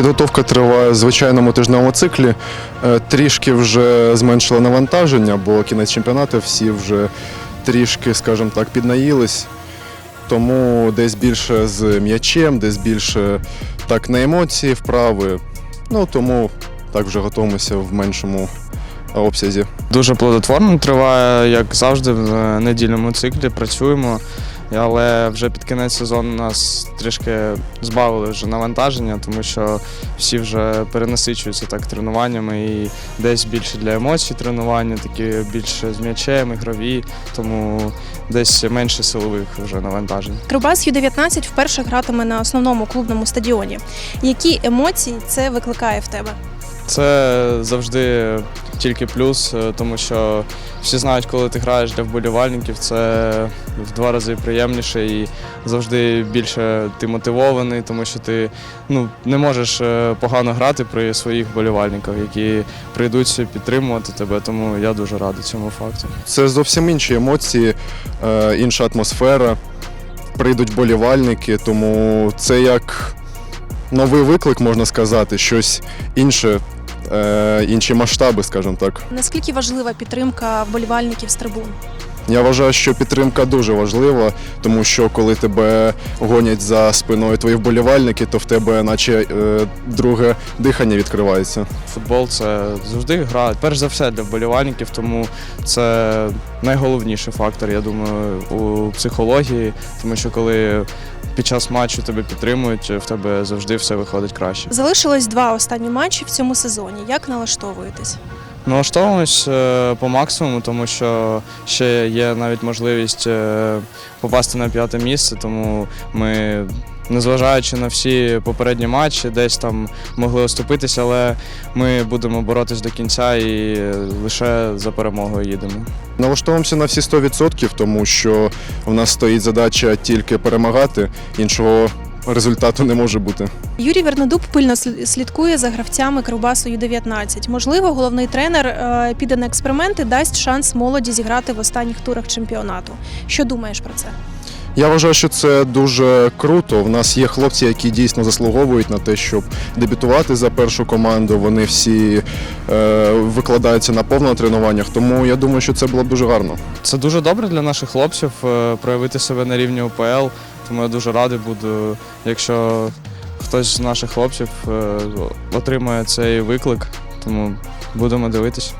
Підготовка триває в звичайному тижневому циклі. Е, Трішки вже зменшили навантаження, бо кінець чемпіонату всі вже трішки, скажімо так, піднаїлись. Тому десь більше з м'ячем, десь більше так на емоції, вправи. Ну тому так вже готуємося в меншому обсязі. Дуже плодотворно триває, як завжди, в недільному циклі працюємо. Але вже під кінець сезону нас трішки збавили вже навантаження, тому що всі вже перенасичуються так тренуваннями і десь більше для емоцій тренування, такі більше з м'ячем, ігрові, тому десь менше силових вже навантажень. Кривбас Ю-19 вперше гратиме на основному клубному стадіоні. Які емоції це викликає в тебе? Це завжди тільки плюс, е, тому що всі знають, коли ти граєш для вболівальників, це в два рази приємніше і завжди більше ти мотивований, тому що ти ну, не можеш е, погано грати при своїх вболівальниках, які прийдуть підтримувати тебе. Тому я дуже радий цьому факту. Це зовсім інші емоції, е, інша атмосфера. Прийдуть болівальники, тому це як новий виклик, можна сказати, щось інше, е, інші масштаби, скажімо так. Наскільки важлива підтримка вболівальників з трибун? Я вважаю, що підтримка дуже важлива, тому що коли тебе гонять за спиною твої вболівальники, то в тебе наче е, друге дихання відкривається. Футбол це завжди гра, перш за все для вболівальників, тому це найголовніший фактор, я думаю, у психології, тому що коли під час матчу тебе підтримують, в тебе завжди все виходить краще. Залишилось два останні матчі в цьому сезоні. Як налаштовуєтесь? Налаштовуємось е, по максимуму, тому що ще є навіть можливість е, попасти на п'яте місце, тому ми. Незважаючи на всі попередні матчі, десь там могли оступитися, але ми будемо боротись до кінця і лише за перемогою їдемо. Налаштовуємося на всі 100%, тому що в нас стоїть задача тільки перемагати, іншого результату не може бути. Юрій Вернодуб пильно слідкує за гравцями Кривбасу Ю-19. Можливо, головний тренер е, піде на експерименти, дасть шанс молоді зіграти в останніх турах чемпіонату. Що думаєш про це? Я вважаю, що це дуже круто. В нас є хлопці, які дійсно заслуговують на те, щоб дебютувати за першу команду. Вони всі е, викладаються на повно на тренуваннях, тому я думаю, що це було б дуже гарно. Це дуже добре для наших хлопців е, проявити себе на рівні УПЛ, тому я дуже радий буду, якщо хтось з наших хлопців е, отримає цей виклик, тому будемо дивитись.